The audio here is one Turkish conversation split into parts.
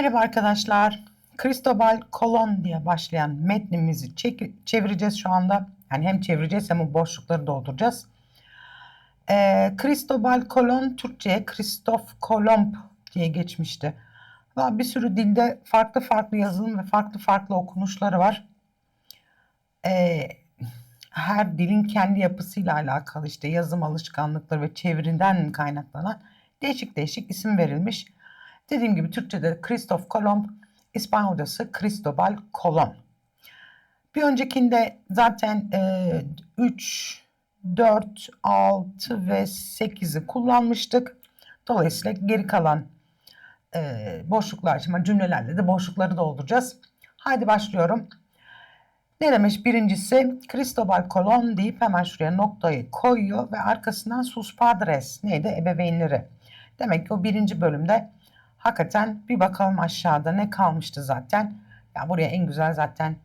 Merhaba arkadaşlar. Cristobal Colon diye başlayan metnimizi çevireceğiz şu anda. Yani hem çevireceğiz hem boşlukları dolduracağız. Ee, Cristobal Colon Türkçe'ye Kristof Kolomb diye geçmişti. Daha bir sürü dilde farklı farklı yazılım ve farklı farklı okunuşları var. Ee, her dilin kendi yapısıyla alakalı işte yazım alışkanlıkları ve çeviriden kaynaklanan değişik değişik isim verilmiş. Dediğim gibi Türkçe'de Kristof Kolomb, İspanyolcası Cristobal Colon. Bir öncekinde zaten e, 3, 4, 6 ve 8'i kullanmıştık. Dolayısıyla geri kalan e, boşluklar, şimdi cümlelerle de boşlukları dolduracağız. Haydi başlıyorum. Ne demiş birincisi? Cristobal Colon deyip hemen şuraya noktayı koyuyor ve arkasından sus padres neydi? Ebeveynleri. Demek ki o birinci bölümde hakikaten bir bakalım aşağıda ne kalmıştı zaten. Ya buraya en güzel zaten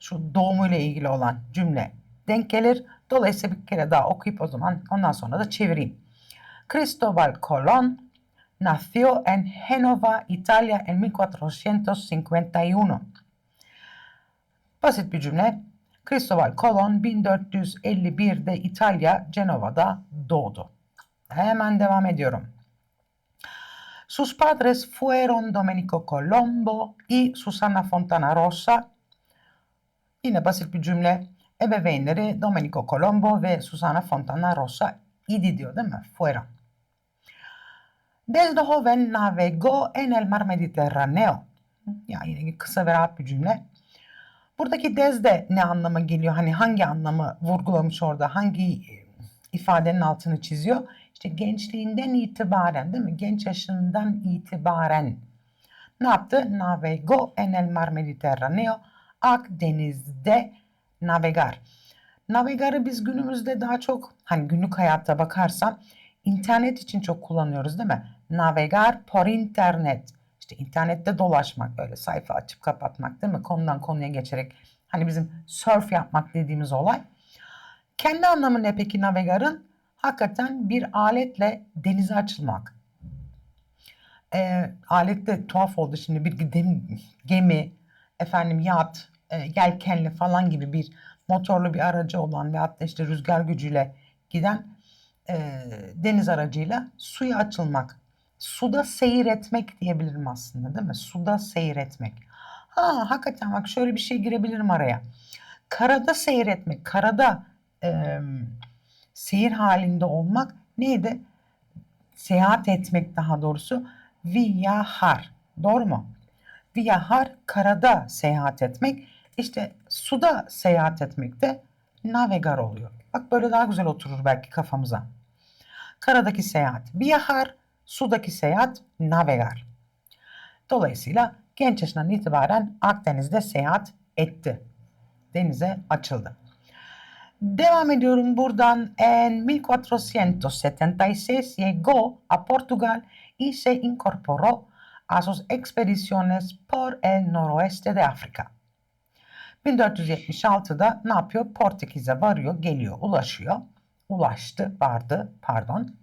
şu doğumuyla ilgili olan cümle denk gelir. Dolayısıyla bir kere daha okuyup o zaman ondan sonra da çevireyim. Cristobal Colon nació en Génova, Italia en 1451. Basit bir cümle. Cristobal Colon 1451'de İtalya, Cenova'da doğdu. Hemen devam ediyorum. Sus padres fueron Domenico Colombo y Susana Fontana Rosa. Yine basit bir cümle. Ebeveynleri Domenico Colombo ve Susana Fontana Rosa idi diyor değil mi? Fueron. Desde joven navegó en el mar Mediterráneo. Ya yine kısa ve rahat bir cümle. Buradaki desde ne anlama geliyor? Hani hangi anlamı vurgulamış orada? Hangi ifadenin altını çiziyor? İşte gençliğinden itibaren değil mi? Genç yaşından itibaren ne yaptı? Navego en el mar Mediterraneo. Akdeniz'de navegar. Navigarı biz günümüzde daha çok hani günlük hayatta bakarsan internet için çok kullanıyoruz değil mi? Navegar por internet. İşte internette dolaşmak böyle sayfa açıp kapatmak değil mi? Konudan konuya geçerek hani bizim surf yapmak dediğimiz olay. Kendi anlamı ne peki navigarın? Hakikaten bir aletle denize açılmak. E, alette tuhaf oldu şimdi bir gemi, gemi efendim yat, e, yelkenli falan gibi bir motorlu bir aracı olan ve hatta işte rüzgar gücüyle giden e, deniz aracıyla suya açılmak. Suda seyretmek diyebilirim aslında değil mi? Suda seyretmek. Ha hakikaten bak şöyle bir şey girebilirim araya. Karada seyretmek, karada e, seyir halinde olmak neydi? Seyahat etmek daha doğrusu. Viyahar. Doğru mu? Viyahar karada seyahat etmek. İşte suda seyahat etmek de navegar oluyor. Bak böyle daha güzel oturur belki kafamıza. Karadaki seyahat viyahar, sudaki seyahat navegar. Dolayısıyla genç yaşından itibaren Akdeniz'de seyahat etti. Denize açıldı. Devam ediyorum buradan. En 1476 llegó a Portugal y se incorporó a sus expediciones por el noroeste de Afrika. 1476'da ne yapıyor? Portekiz'e varıyor, geliyor, ulaşıyor. Ulaştı, vardı, pardon.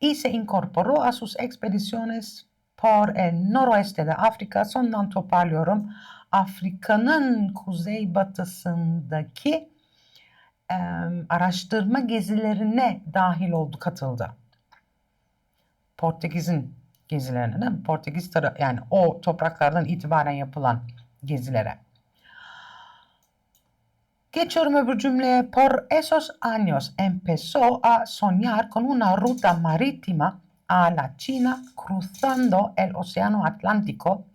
Y se incorporó a sus expediciones por el noroeste de Afrika. Sondan toparlıyorum. Afrika'nın kuzeybatısındaki e, araştırma gezilerine dahil oldu, katıldı. Portekiz'in gezilerine, değil mi? Portekiz tarafı yani o topraklardan itibaren yapılan gezilere. Geçiyorum öbür cümleye. Por esos años empezó a soñar con una ruta marítima a la China cruzando el Océano Atlántico,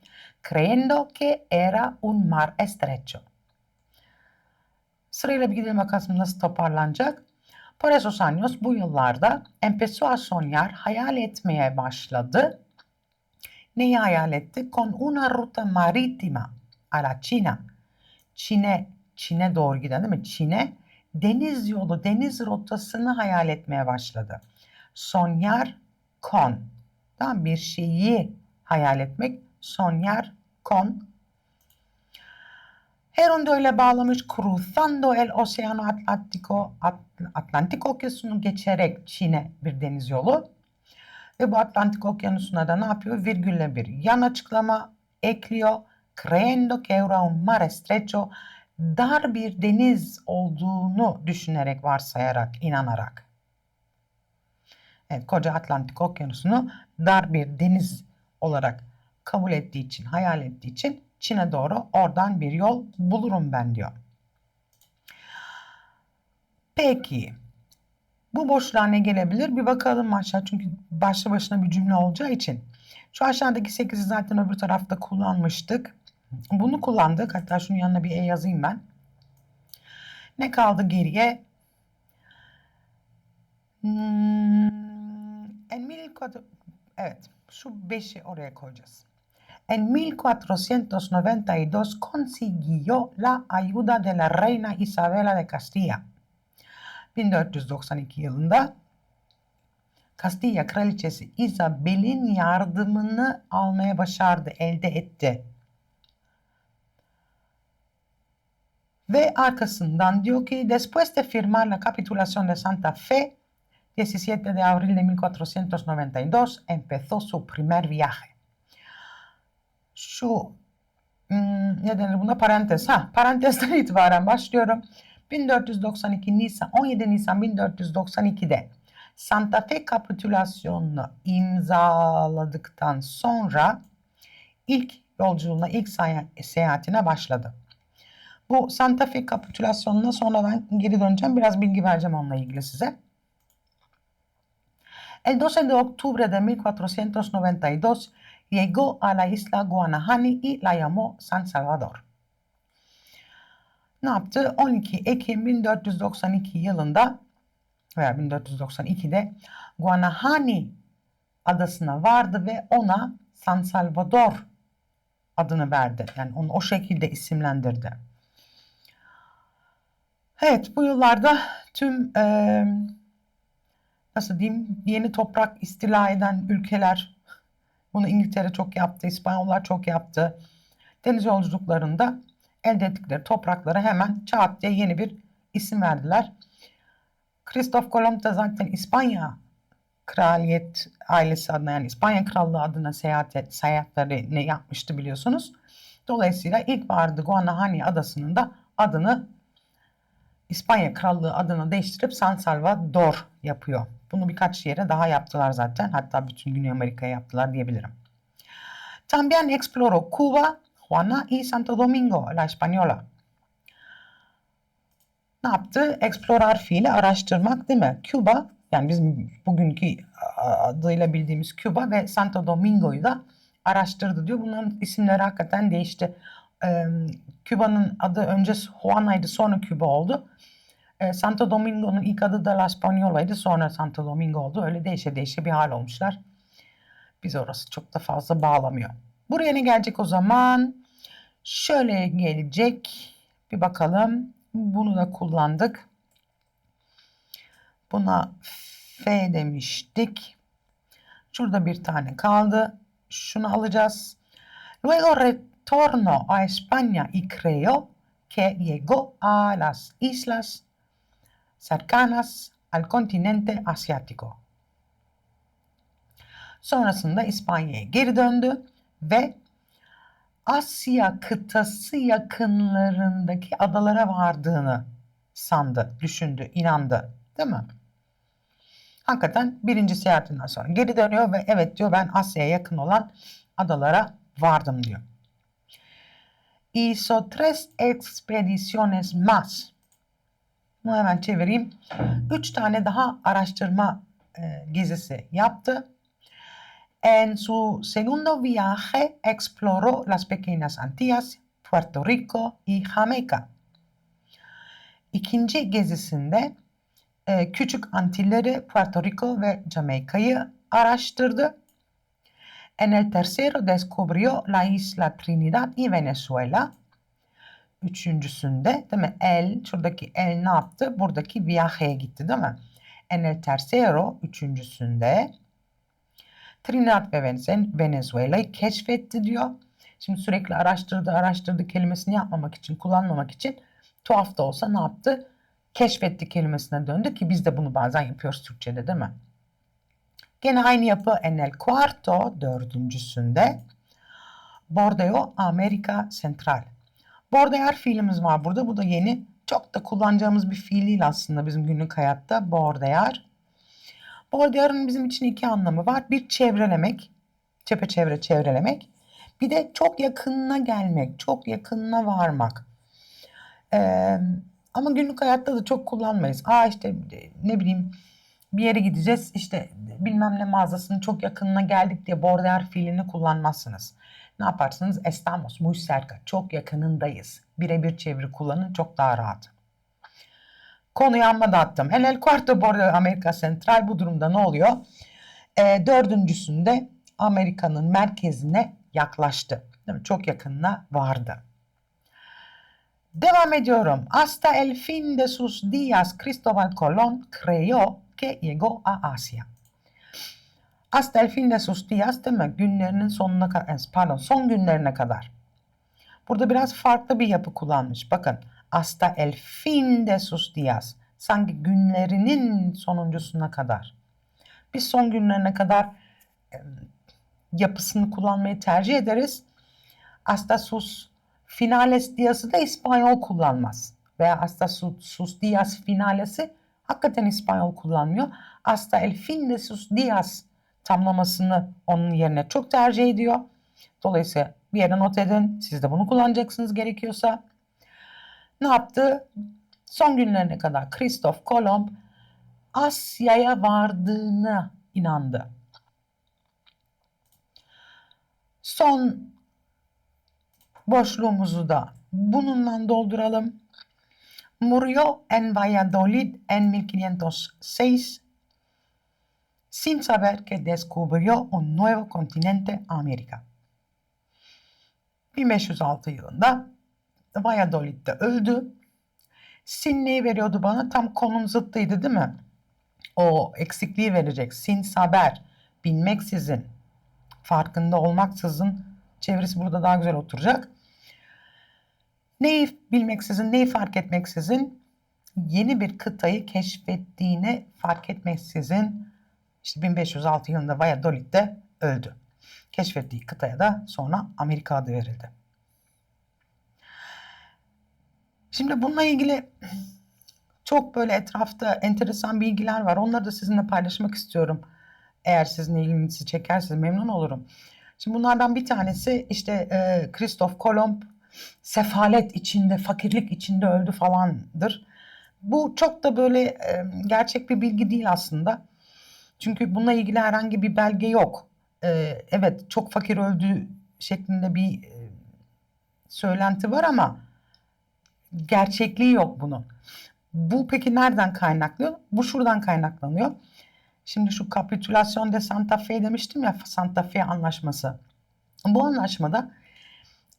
creyendo que era un mar estrecho. Sırayla bir gidelim bakalım nasıl toparlanacak. Años bu yıllarda empezó a hayal etmeye başladı. Neyi hayal etti? Con una ruta marítima a la China. Çin'e, Çin'e doğru giden değil mi? Çin'e deniz yolu, deniz rotasını hayal etmeye başladı. Soñar con. Tamam bir şeyi hayal etmek. Soñar con Heron da öyle bağlamış. Cruzando el Océano Atlántico, Atlantik Okyanusu'nu geçerek Çin'e bir deniz yolu. Ve bu Atlantik Okyanusu'na da ne yapıyor? Virgülle bir yan açıklama ekliyor. Creendo que era un mar estrecho dar bir deniz olduğunu düşünerek, varsayarak, inanarak. Evet, koca Atlantik Okyanusu'nu dar bir deniz olarak kabul ettiği için, hayal ettiği için Çin'e doğru oradan bir yol bulurum ben diyor. Peki. Bu boşluğa ne gelebilir? Bir bakalım aşağı çünkü başlı başına bir cümle olacağı için. Şu aşağıdaki 8'i zaten öbür tarafta kullanmıştık. Bunu kullandık. Hatta şunun yanına bir E yazayım ben. Ne kaldı geriye? Hmm, en 1400 evet şu 5'i oraya koyacağız. En 1492 consiguió la ayuda de la reina Isabela de Castilla. 1492 yılında Castilla Kraliçesi Isabel'in yardımını almaya başardı, elde etti. Ve arkasından después de firmar la capitulación de Santa Fe 17 de abril de 1492 empezó su primer viaje. Şu hmm, ne denir buna parantez. Ha, parantezden itibaren başlıyorum. 1492 Nisan 17 Nisan 1492'de Santa Fe kapitülasyonunu imzaladıktan sonra ilk yolculuğuna, ilk seyahatine başladı. Bu Santa Fe kapitülasyonuna sonra ben geri döneceğim. Biraz bilgi vereceğim onunla ilgili size. El 12 de octubre de 1492 llegó a la isla Guanahani y la llamó San Salvador. Ne yaptı? 12 Ekim 1492 yılında veya 1492'de Guanahani adasına vardı ve ona San Salvador adını verdi. Yani onu o şekilde isimlendirdi. Evet bu yıllarda tüm e, nasıl diyeyim yeni toprak istila eden ülkeler bunu İngiltere çok yaptı, İspanyollar çok yaptı. Deniz yolculuklarında elde ettikleri topraklara hemen çat diye yeni bir isim verdiler. Christoph Kolomb da zaten İspanya kraliyet ailesi adına yani İspanya krallığı adına seyahat et, seyahatlerini yapmıştı biliyorsunuz. Dolayısıyla ilk vardı Guanahani adasının da adını İspanya krallığı adını değiştirip San Salvador yapıyor. Bunu birkaç yere daha yaptılar zaten. Hatta bütün Güney Amerika'ya yaptılar diyebilirim. También exploró Cuba, Juana y Santo Domingo, la Española. Ne yaptı? Explorar fiili araştırmak değil mi? Küba, yani bizim bugünkü adıyla bildiğimiz Küba ve Santo Domingo'yu da araştırdı diyor. Bunların isimleri hakikaten değişti. Küba'nın adı önce Juana'ydı sonra Küba oldu. Santo Domingo'nun ilk adı da La Española'ydı sonra Santo Domingo oldu. Öyle değişe değişe bir hal olmuşlar. Biz orası çok da fazla bağlamıyor. Buraya ne gelecek o zaman? Şöyle gelecek. Bir bakalım. Bunu da kullandık. Buna F demiştik. Şurada bir tane kaldı. Şunu alacağız. Luego retorno a España y creo que llegó a las islas cercanas al continente asiático. Sonrasında İspanya'ya geri döndü ve Asya kıtası yakınlarındaki adalara vardığını sandı, düşündü, inandı. Değil mi? Hakikaten birinci seyahatinden sonra geri dönüyor ve evet diyor ben Asya'ya yakın olan adalara vardım diyor. Hizo tres expediciones más. Bunu hemen çevireyim. Üç tane daha araştırma e, gezisi yaptı. En su segundo viaje exploró las pequeñas Antillas, Puerto Rico y Jamaica. İkinci gezisinde e, küçük Antilleri, Puerto Rico ve Jamaika'yı araştırdı. En el tercero descubrió la isla Trinidad y Venezuela. Üçüncüsünde değil mi? El, şuradaki el ne yaptı? Buradaki viaje'ye gitti değil mi? En el tercero, üçüncüsünde Trinidad ve Venezuela'yı keşfetti diyor. Şimdi sürekli araştırdı araştırdı kelimesini yapmamak için kullanmamak için tuhaf da olsa ne yaptı? Keşfetti kelimesine döndü ki biz de bunu bazen yapıyoruz Türkçe'de değil mi? Gene aynı yapı en cuarto dördüncüsünde Bordeo Amerika Central. Bordear fiilimiz var burada. Bu da yeni. Çok da kullanacağımız bir fiil değil aslında bizim günlük hayatta. Bordear. Bordear'ın bizim için iki anlamı var. Bir çevrelemek. Çepeçevre çevrelemek. Bir de çok yakınına gelmek. Çok yakınına varmak. Ee, ama günlük hayatta da çok kullanmayız. Aa işte ne bileyim bir yere gideceğiz işte bilmem ne mağazasının çok yakınına geldik diye border fiilini kullanmazsınız. Ne yaparsınız? Estamos muy. Çok yakınındayız. Birebir çeviri kullanın çok daha rahat. Konuyu amma dağıttım. En el cuarto border Amerika Central bu durumda ne oluyor? E, dördüncüsünde Amerika'nın merkezine yaklaştı. Değil mi? Çok yakınına vardı. Devam ediyorum. Hasta el fin de sus días Cristóbal Colón creyó que llegó a Asia. Hasta el fin de sus días mi? Günlerinin sonuna kadar, pardon son günlerine kadar. Burada biraz farklı bir yapı kullanmış. Bakın hasta el fin de sus días. Sanki günlerinin sonuncusuna kadar. Biz son günlerine kadar yapısını kullanmayı tercih ederiz. Hasta sus finales diyası da İspanyol kullanmaz. Veya hasta sus, sus días finalesi hakikaten İspanyol kullanmıyor. Hasta el fin de sus días tamlamasını onun yerine çok tercih ediyor. Dolayısıyla bir yere not edin. Siz de bunu kullanacaksınız gerekiyorsa. Ne yaptı? Son günlerine kadar Kristof Kolomb Asya'ya vardığına inandı. Son boşluğumuzu da bununla dolduralım. Murió en Valladolid en 1506 sin saber que descubrió un nuevo continente América. 1506 yılında Valladolid'de öldü. Sin neyi veriyordu bana? Tam konum zıttıydı değil mi? O eksikliği verecek. Sin saber, bilmeksizin, farkında olmaksızın çevirisi burada daha güzel oturacak. Neyi bilmeksizin, neyi fark etmeksizin yeni bir kıtayı keşfettiğini fark etmeksizin işte 1506 yılında Valladolid'de öldü. Keşfettiği kıtaya da sonra Amerika adı verildi. Şimdi bununla ilgili çok böyle etrafta enteresan bilgiler var. Onları da sizinle paylaşmak istiyorum. Eğer sizin ilginizi çekerse memnun olurum. Şimdi bunlardan bir tanesi işte e, Christoph Kolomb sefalet içinde, fakirlik içinde öldü falandır. Bu çok da böyle e, gerçek bir bilgi değil aslında. Çünkü bununla ilgili herhangi bir belge yok. E, evet çok fakir öldü şeklinde bir e, söylenti var ama gerçekliği yok bunun. Bu peki nereden kaynaklı? Bu şuradan kaynaklanıyor. Şimdi şu kapitülasyon de Santa Fe demiştim ya Santa Fe anlaşması. Bu anlaşmada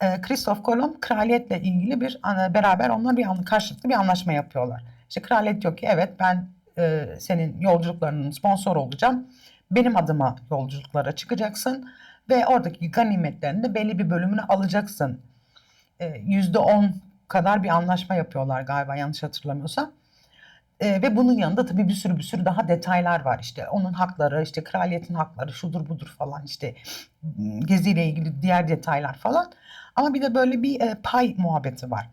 e, Christoph Kolomb kraliyetle ilgili bir beraber onlar bir karşılıklı bir anlaşma yapıyorlar. İşte kraliyet diyor ki evet ben e, senin yolculuklarının sponsor olacağım. Benim adıma yolculuklara çıkacaksın ve oradaki ganimetlerin de belli bir bölümünü alacaksın. Yüzde on kadar bir anlaşma yapıyorlar galiba yanlış hatırlamıyorsam. E, ve bunun yanında tabii bir sürü bir sürü daha detaylar var işte onun hakları işte kraliyetin hakları şudur budur falan işte geziyle ilgili diğer detaylar falan ama bir de böyle bir e, pay muhabbeti var.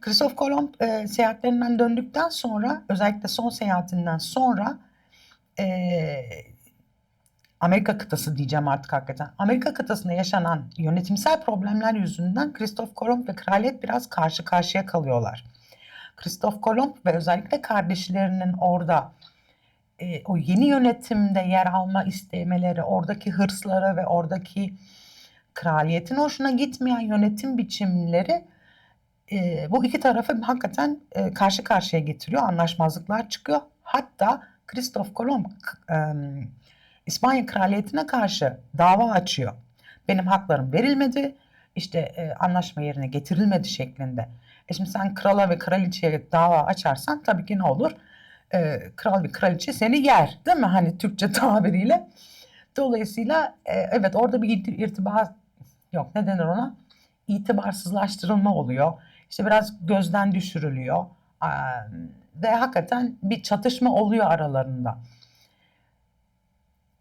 Christoph Kolomb e, seyahatlerinden döndükten sonra özellikle son seyahatinden sonra e, Amerika kıtası diyeceğim artık hakikaten. Amerika kıtasında yaşanan yönetimsel problemler yüzünden Christoph Kolomb ve kraliyet biraz karşı karşıya kalıyorlar. Christoph Kolomb ve özellikle kardeşlerinin orada e, o yeni yönetimde yer alma istemeleri, oradaki hırsları ve oradaki kraliyetin hoşuna gitmeyen yönetim biçimleri e, bu iki tarafı hakikaten e, karşı karşıya getiriyor. Anlaşmazlıklar çıkıyor. Hatta Christoph Kolomb e, İspanya kraliyetine karşı dava açıyor. Benim haklarım verilmedi, işte e, anlaşma yerine getirilmedi şeklinde. E şimdi sen krala ve kraliçeye dava açarsan tabii ki ne olur? E, kral ve kraliçe seni yer değil mi? Hani Türkçe tabiriyle. Dolayısıyla e, evet orada bir irtibat yok ne denir ona? İtibarsızlaştırılma oluyor. İşte biraz gözden düşürülüyor. E, ve hakikaten bir çatışma oluyor aralarında.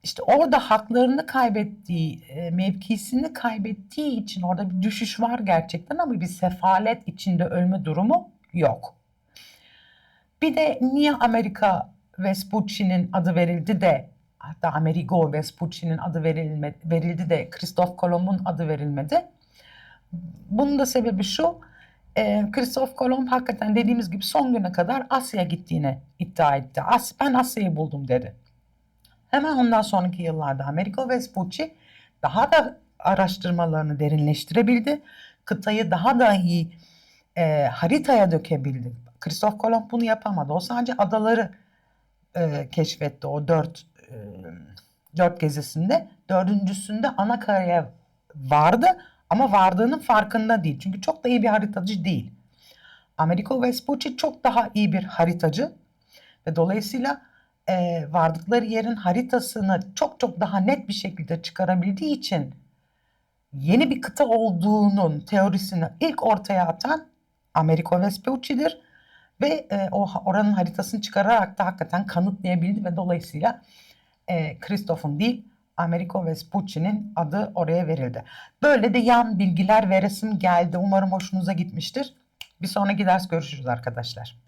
İşte orada haklarını kaybettiği, e, mevkisini kaybettiği için orada bir düşüş var gerçekten ama bir sefalet içinde ölme durumu yok. Bir de niye Amerika Vespucci'nin adı verildi de hatta Amerigo Vespucci'nin adı verilme, verildi de Christoph Kolomb'un adı verilmedi? Bunun da sebebi şu. E, Christoph Kolomb hakikaten dediğimiz gibi son güne kadar Asya'ya gittiğini iddia etti. As, ben Asya'yı buldum dedi. Hemen ondan sonraki yıllarda Amerigo Vespucci daha da araştırmalarını derinleştirebildi. Kıtayı daha da iyi e, haritaya dökebildi. Christoph Kolomb bunu yapamadı. O sadece adaları e, keşfetti o dört e, dört gezisinde. Dördüncüsünde ana karaya vardı ama vardığının farkında değil. Çünkü çok da iyi bir haritacı değil. Amerigo Vespucci çok daha iyi bir haritacı ve dolayısıyla e, vardıkları yerin haritasını çok çok daha net bir şekilde çıkarabildiği için yeni bir kıta olduğunun teorisini ilk ortaya atan Amerigo Vespucci'dir ve e, o oranın haritasını çıkararak da hakikaten kanıtlayabildi ve dolayısıyla e, Christoph'un değil Amerigo Vespucci'nin adı oraya verildi. Böyle de yan bilgiler ve resim geldi. Umarım hoşunuza gitmiştir. Bir sonraki ders görüşürüz arkadaşlar.